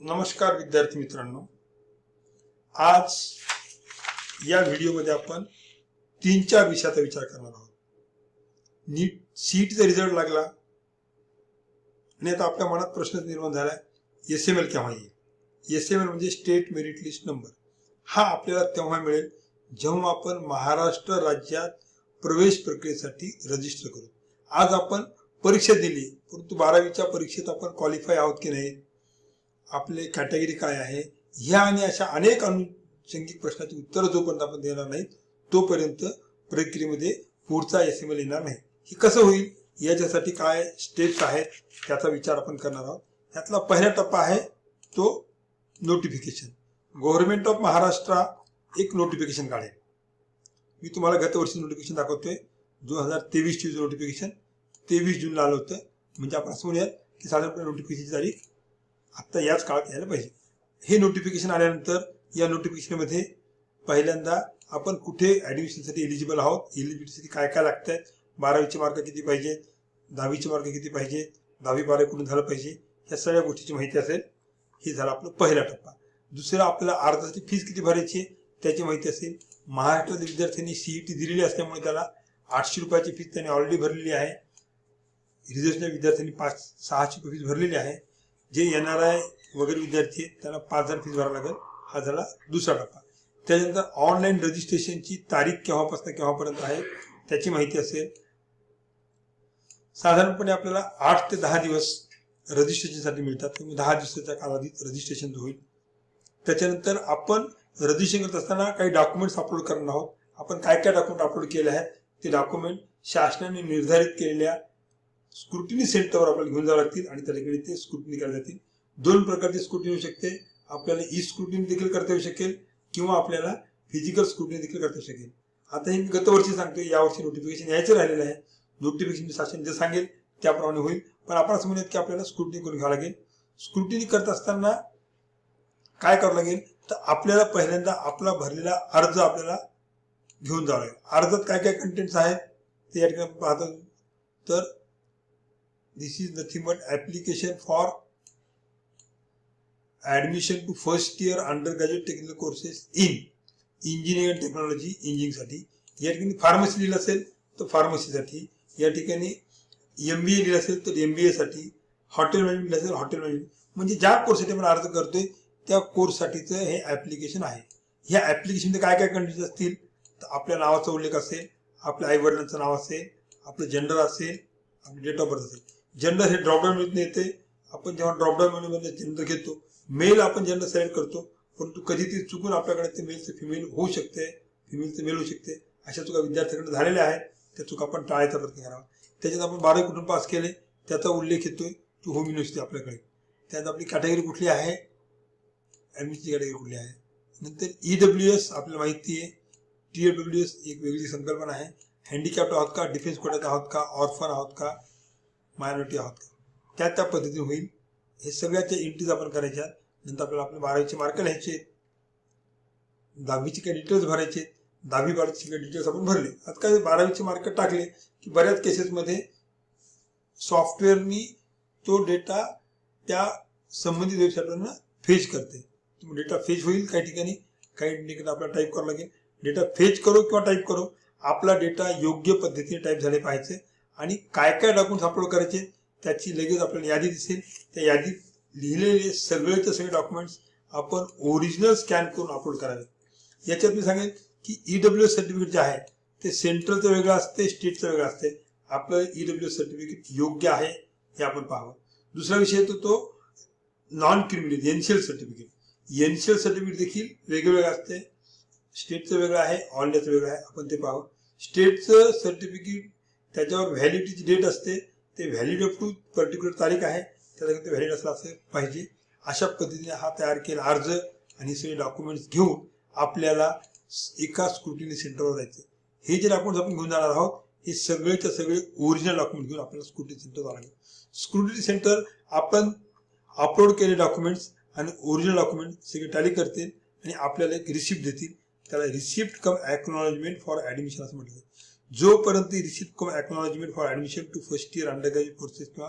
नमस्कार विद्यार्थी मित्रांनो. आज या व्हिडिओमध्ये आपण तीन चार विषयाचा विचार करणार आहोत. नीट सीटचा रिझल्ट लागला आणि आता आपल्या मनात प्रश्न निर्माण झाला एस एम एल केव्हा येईल? एस एम एल म्हणजे स्टेट मेरिट लिस्ट नंबर. हा आपल्याला तेव्हा मिळेल जेव्हा आपण महाराष्ट्र राज्यात प्रवेश प्रक्रियेसाठी रजिस्टर करू. आज आपण परीक्षा दिली परंतु बारावीच्या परीक्षेत आपण क्वालिफाय आहोत की नाही? आपले कॅटेगरी काय आहे? ह्या आणि अशा अनेक अनुषंगिक प्रश्नाची उत्तरं जोपर्यंत आपण देणार नाहीत तोपर्यंत प्रक्रियेमध्ये पुढचा एस एम एल येणार नाही. हे कसं होईल? याच्यासाठी काय स्टेप्स आहेत? त्याचा विचार आपण करणार आहोत. यातला पहिला टप्पा आहे तो नोटिफिकेशन गव्हर्नमेंट ऑफ महाराष्ट्र एक नोटिफिकेशन काढेल. मी तुम्हाला गतवर्षी नोटिफिकेशन दाखवतोय. दोन हजार तेवीसची नोटिफिकेशन तेवीस जूनला आलं होतं. म्हणजे आपण असं म्हणूयात की साधारणपणे नोटिफिकेशनची तारीख आत्ता याच काळात यायला पाहिजे. हे नोटिफिकेशन आल्यानंतर या नोटिफिकेशनमध्ये पहिल्यांदा आपण कुठे ॲडमिशनसाठी एलिजिबल आहोत एलिजिबिलिटीसाठी काय काय लागतं आहे बारावीचे मार्क किती पाहिजे दहावीचे मार्क किती पाहिजे दहावी बारावी कुठून झालं पाहिजे ह्या सगळ्या गोष्टीची माहिती असेल हे झालं आपलं पहिला टप्पा. दुसरा आपल्याला अर्जाची फीस किती भरायची आहे त्याची माहिती असेल. महाराष्ट्रातील विद्यार्थ्यांनी सीईटी दिलेली असल्यामुळे त्याला आठशे रुपयाची फीस त्यांनी ऑलरेडी भरलेली आहे. रिझर्वच्या विद्यार्थ्यांनी पाच सहाशे रुपये फीस भरलेली आहे. जे एन आर आय वगैरे विद्यार्थी आहेत त्यांना पाच हजार फीस भरावं लागेल. हा झाला दुसरा टप्पा. त्याच्यानंतर ऑनलाईन रजिस्ट्रेशनची तारीख केव्हापासून केव्हापर्यंत आहे त्याची माहिती असेल. साधारणपणे आपल्याला आठ ते दहा दिवस रजिस्ट्रेशनसाठी मिळतात. तुम्ही दहा दिवसाच्या कालावधीत रजिस्ट्रेशन होईल. त्याच्यानंतर आपण रजिस्ट्रेशन करत असताना काही डॉक्युमेंट्स अपलोड करणार आहोत. आपण काय काय डॉक्युमेंट अपलोड केले आहेत ते डॉक्युमेंट शासनाने निर्धारित केलेल्या स्क्रुटिनी सेंटरवर आपल्याला घेऊन जावं लागतील आणि त्या ठिकाणी ते स्क्रुटिनी केल्या जातील. दोन प्रकारची स्क्रुटिनी होऊ शकते. आपल्याला ई स्क्रुटिनी देखील करता येऊ शकेल किंवा आपल्याला फिजिकल स्क्रुटिनी देखील करता येऊ शकेल. आता हे मी गतवर्षी सांगतोय यावर्षी नोटिफिकेशन यायचं राहिलेलं आहे. नोटिफिकेशन शासन जे सांगेल त्याप्रमाणे होईल. पण आपण असं म्हणूयात की आपल्याला स्क्रुटिनी करून घ्यावं लागेल. स्क्रुटिनी करत असताना काय करावं लागेल? तर आपल्याला पहिल्यांदा आपला भरलेला अर्ज आपल्याला घेऊन जावं लागेल. अर्जात काय काय कंटेंट्स आहेत ते या ठिकाणी पाहतो. तर this is nothing but application for admission to first year undergraduate technical courses in engineering and technology engineering साठी. या ठिकाणी फार्मसी लिहिलं असेल तर फार्मसीसाठी या ठिकाणी एम बी ए लिहिलं असेल तर एम बी ए साठी. हॉटेल मॅनेजमेंट लिहिलं असेल हॉटेल मॅनेजमेंट म्हणजे ज्या कोर्ससाठी आपण अर्ज करतोय त्या कोर्ससाठीचं हे ॲप्लिकेशन आहे. ह्या ॲप्लिकेशनमध्ये काय काय कंडिशन असतील तर आपल्या नावाचा उल्लेख असेल आपल्या आई वडिलांचं नाव असेल आपलं जेंडर असेल आपली डेट ऑफ बर्थ असेल. जेंडर हे ड्रॉपडाऊन मेनून येते आपण जेव्हा ड्रॉपडाऊन मेनूमध्ये जेंडर घेतो मेल आपण जेंडर सिलेक्ट करतो परंतु कधी ती चुकून आपल्याकडे ते मेलचं फिमेल होऊ शकते फिमेलचं मेल होऊ शकते. अशा चुका विद्यार्थ्यांकडे झालेल्या आहेत त्या चुका आपण टाळायचा प्रयत्न करावा. त्याच्यात आपण बारावी कुठून पास केले त्याचा उल्लेख येतोय तो होम युनिव्हर्सिटी आपल्याकडे. त्यात आपली कॅटेगरी कुठली आहे? ॲडमिशनची कॅटेगरी कुठली आहे? नंतर ई डब्ल्यू एस आपल्याला माहिती आहे. टी डब्ल्यू एस एक वेगळी संकल्पना आहे. हँडिकॅप्ट आहोत का? डिफेन्स कोट्यात आहोत का? ऑर्फन आहोत का? मायनॉरिटी आहोत. त्या त्या पद्धतीने होईल. हे सगळ्याच्या एंट्रीज आपण करायच्या. नंतर आपल्याला आपले बारावीचे मार्क लिहायचे. दहावीचे काही डिटेल्स भरायचे. दहावी बारावीचे काही डिटेल्स आपण भरले. आता काय बारावीचे मार्क टाकले की बऱ्याच केसेसमध्ये सॉफ्टवेअरनी तो डेटा त्या संबंधित वेबसाईटवरनं फेच करते. तुम्ही डेटा फेच होईल काही ठिकाणी. काही ठिकाणी आपल्याला टाईप करावं लागेल. डेटा फेच करो किंवा टाईप करो. आपला डेटा योग्य पद्धतीने टाईप झाले पाहिजे. आणि काय काय डॉक्युमेंट्स अपलोड करायचे त्याची लगेच आपल्याला यादी दिसेल. त्या यादीत लिहिलेले सगळेचे सगळे डॉक्युमेंट्स आपण ओरिजिनल स्कॅन करून अपलोड करावे. याच्यात मी सांगेन की ई डब्ल्यू एस सर्टिफिकेट जे आहे ते सेंट्रलचं वेगळं असते स्टेटचं वेगळं असते. आपलं ई डब्ल्यू एस सर्टिफिकेट योग्य आहे हे आपण पाहावं. दुसरा विषय येतो तो non criminal NCL certificate NCL certificate देखील वेगवेगळं असते. स्टेटचं वेगळं आहे ऑल इंडियाचं वेगळं आहे आपण ते पाहावं. स्टेटचं सर्टिफिकेट त्याच्यावर व्हॅलिडिटीची डेट असते ते व्हॅलिड अप टू पर्टिक्युलर तारीख आहे. त्याला ते व्हॅलिड असला असं पाहिजे. अशा पद्धतीने हा तयार केला अर्ज आणि सगळे डॉक्युमेंट्स घेऊन आपल्याला एका स्क्रुटिनी सेंटरवर जायचं. हे जे डॉक्युमेंट्स आपण घेऊन जाणार आहोत हे सगळेच्या सगळे ओरिजिनल डॉक्युमेंट घेऊन आपल्याला स्क्रुटिनी सेंटर जावं लागेल स्क्रुटिनी सेंटर आपण अपलोड केले डॉक्युमेंट्स आणि ओरिजिनल डॉक्युमेंट सगळे टॅली करतील आणि आपल्याला एक रिसिप्ट देतील. त्याला receipt cum acknowledgement for admission असं म्हटलं जोपर्यंत receipt cum acknowledgement for admission to first year under graduate courses किंवा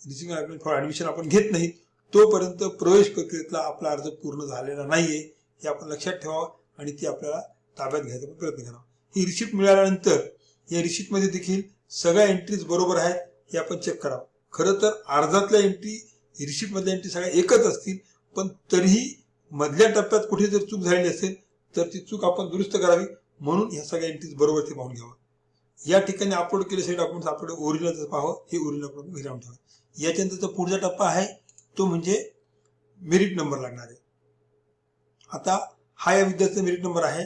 रिसिप्ट फॉर ॲडमिशन आपण घेत नाही तोपर्यंत प्रवेश प्रक्रियेतला आपला अर्ज पूर्ण झालेला नाहीये हे आपण लक्षात ठेवावं आणि ती आपल्याला ताब्यात घ्यायचा प्रयत्न करावा. ही रिसिप्ट मिळाल्यानंतर या रिसिप्टमध्ये देखील सगळ्या एंट्रीज बरोबर आहेत हे आपण चेक करावं. खरं तर अर्जातल्या एंट्री रिसिप्टमधल्या एंट्री सगळ्या एकच असतील पण तरीही मधल्या टप्प्यात कुठे जर चूक झालेली असेल तर ती चूक आपण दुरुस्त करावी. म्हणून ह्या सगळ्या एंट्रीज बरोबर ते पाहून घ्यावं. या ठिकाणी अपलोड केले सगळे डॉक्युमेंट्स आपल्याला ओरिजिनल पाहावं हे ओरिजिनल आपण घरी याच्यानंतर याच्यानंतरचा पुढचा टप्पा आहे तो म्हणजे मेरिट नंबर लागणार आहे. आता हा या विद्यार्थ्याचा मेरिट नंबर आहे.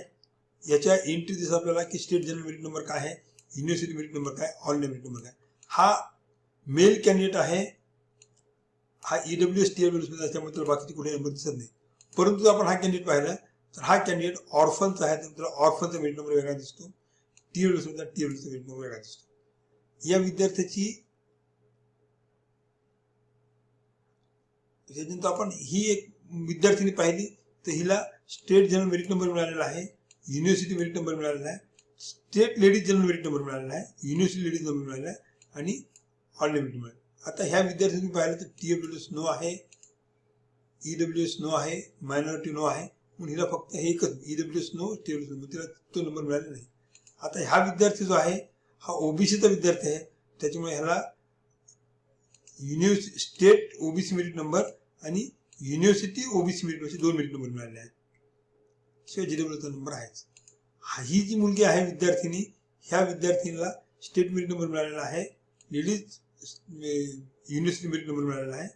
याच्या एंट्री दिसत आपल्याला की स्टेट जनरल मेरिट नंबर काय आहे युनिव्हर्सिटी मेरिट नंबर काय ऑल इंडिया मेरिट नंबर काय. हा मेल कॅन्डिडेट आहे. हा ईडब्ल्यू एस टी डब्ल्यू असल्यामुळे त्याला बाकीचे कुठे नंबर दिसत नाही. परंतु आपण हा कॅन्डिडेट पाहिला. तर हा कॅन्डिडेट ऑर्फनचा आहे तर त्याला ऑर्फनचा मेरिट नंबर वेगळा दिसतो. टी डब्ल्यू टी डब्ल्यूचा मेरिट नंबर वेगळा दिसतो. या विद्यार्थ्याची त्याच्यानंतर आपण ही एक विद्यार्थिनी पाहिली तर हिला स्टेट जनरल मेरिट नंबर मिळालेला आहे युनिव्हर्सिटी मेरिट नंबर मिळालेला आहे state ladies general merit number मिळालेला आहे युनिव्हर्सिटी लेडीज नंबर मिळालेला आहे आणि ऑल मेरिट मिळाले आता ह्या विद्यार्थ्यांनी पाहिलं तर टी डब्ल्यू एस नो आहे ई डब्ल्यू एस नो आहे मायनॉरिटी नो आहे म्हणून हिला फक्त हे एकच E W S no T W no तिला तो नंबर मिळाला नाही. आता ह्या विद्यार्थी जो आहे हा ओबीसीचा विद्यार्थी आहे त्याच्यामुळे ह्याला university state OBC merit number आणि युनिव्हर्सिटी ओबीसी मेरिट असे दोन मेरिट नंबर मिळाले आहेत. शिवाय जी डब्ल्यूचा नंबर आहेच. हा- ही जी मुलगी आहे विद्यार्थिनी ह्या विद्यार्थिनीला स्टेट मेरिट नंबर मिळालेला आहे लेडीज युनिव्हर्सिटी मेरिट नंबर मिळालेला आहे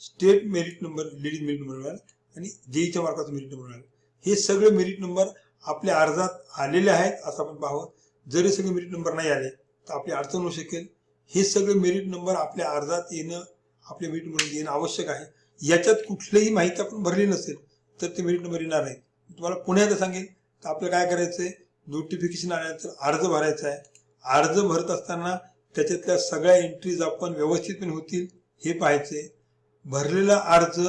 state merit number ladies merit number मिळाला आणि जेईच्या मार्काचा मेरिट नंबर मिळाला. हे सगळे मेरिट नंबर आपल्या अर्जात आलेले आहेत असं आपण पाहावं. जरी सगळे मेरिट नंबर नाही आले तर आपली अडचण होऊ शकेल. हे सगळे मेरिट नंबर आपल्या अर्जात येणं आपल्या मेरिट नंबर येणं आवश्यक आहे. याच्यात कुठलीही माहिती आपण भरली नसेल तर ते मेरिट नंबर येणार नाही तुम्हाला पुन्हा एकदा सांगेन तर आपल्याला काय करायचं आहे नोटिफिकेशन आल्यानंतर अर्ज भरायचा आहे. अर्ज भरत असताना त्याच्यातल्या सगळ्या एंट्रीज आपण व्यवस्थितपणे होतील हे पाहायचे भरलेला अर्ज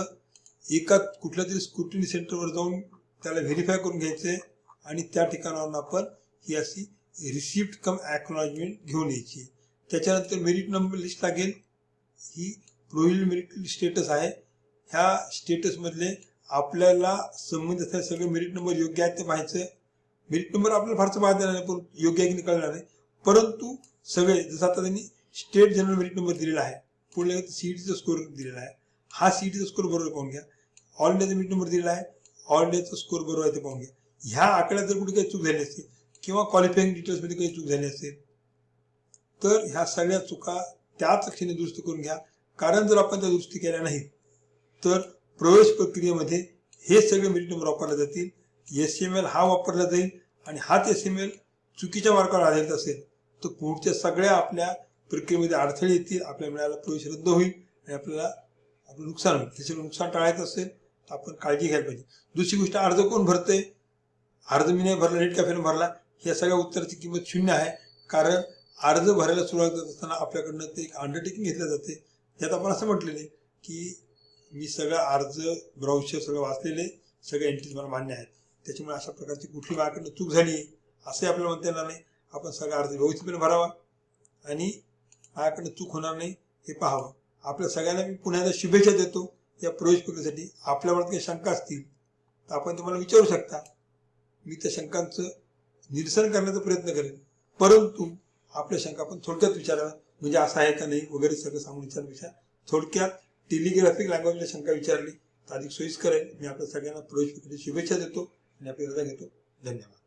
एका कुठल्या तरी स्क्रुटिनी सेंटरवर जाऊन त्याला व्हेरीफाय करून घ्यायचे आणि त्या ठिकाणावरून आपण ही अशी रिसिप्ट कम ॲक्नॉलॉजमेंट घेऊन यायची. त्याच्यानंतर मेरिट नंबर लिस्ट लागेल. ही प्रोहिल मेरिट स्टेटस आहे. ह्या स्टेटसमधले आपल्याला संबंधित असलेले सगळे मेरिट नंबर योग्य आहेत ते पाहायचं मेरिट नंबर आपल्याला फारसं पाहता येणार नाही पण योग्य आहे की नाही कळणार नाही परंतु सगळे जसं आता त्यांनी स्टेट जनरल मेरिट नंबर दिलेला आहे. पुढे सीईटीचा स्कोर दिलेला आहे. हा सीईटीचा स्कोर बरोबर पाहून घ्या. ऑल इंडियाचा मेरिट नंबर दिलेला आहे. ऑल डेचा स्कोर बरोबर आहे ते पाहून घ्या. ह्या आकड्यात जर कुठे काही चूक झाली असेल किंवा क्वालिफाईंग डिटेल्समध्ये काही चूक झाली असेल तर ह्या सगळ्या चुका त्याच क्षणी दुरुस्त करून घ्या. कारण जर आपण त्या दुरुस्ती केल्या नाहीत तर प्रवेश प्रक्रियेमध्ये हे सगळे मेरिट नंबर वापरले जातील. एस एम एल हा वापरला जाईल आणि हाच एस एम एल चुकीच्या मार्कावर आधारित असेल तर पुढच्या सगळ्या आपल्या प्रक्रियेमध्ये अडथळे येतील आपल्या मिळाला प्रवेश रद्द होईल आणि आपल्याला आपलं नुकसान होईल. त्याच्यामुळे नुकसान टाळायचं असेल आपण काळजी घ्यायला पाहिजे. दुसरी गोष्ट अर्ज कोण भरते अर्ज मी नाही भरला नेट कॅफेने भरला. या सगळ्या उत्तराची किंमत शून्य आहे. कारण अर्ज भरायला सुरुवात करत असताना आपल्याकडनं ते एक अंडरटेकिंग घेतलं जाते. त्यात आपण असं म्हटलेले की मी सगळं अर्ज ब्राउचर सगळं वाचलेले सगळे एंट्रीज मला मान्य आहेत. त्याच्यामुळे अशा प्रकारची कुठली माझ्याकडनं चूक झाली असंही आपल्याला म्हणता येणार नाही. आपण सगळा अर्ज व्यवस्थितपणे भरावा आणि माझ्याकडनं चूक होणार नाही हे पाहावं. आपल्या सगळ्यांना मी पुन्हा एकदा शुभेच्छा देतो. या प्रवेश प्रक्रियेसाठी आपल्या मनात काही शंका असतील तर आपण तुम्हाला विचारू शकता. मी त्या शंकांचं निरसन करण्याचा प्रयत्न करेन. परंतु आपल्या शंका आपण थोडक्यात विचाराव्या म्हणजे असं आहे का नाही वगैरे सगळं सांगून विचारण्यापेक्षा थोडक्यात टेलिग्राफिक लँग्वेजला शंका विचारली तर अधिक सोयीस्कर आहे. मी आपल्या सगळ्यांना प्रवेश प्रक्रियेची शुभेच्छा देतो आणि आपली रजा घेतो. धन्यवाद.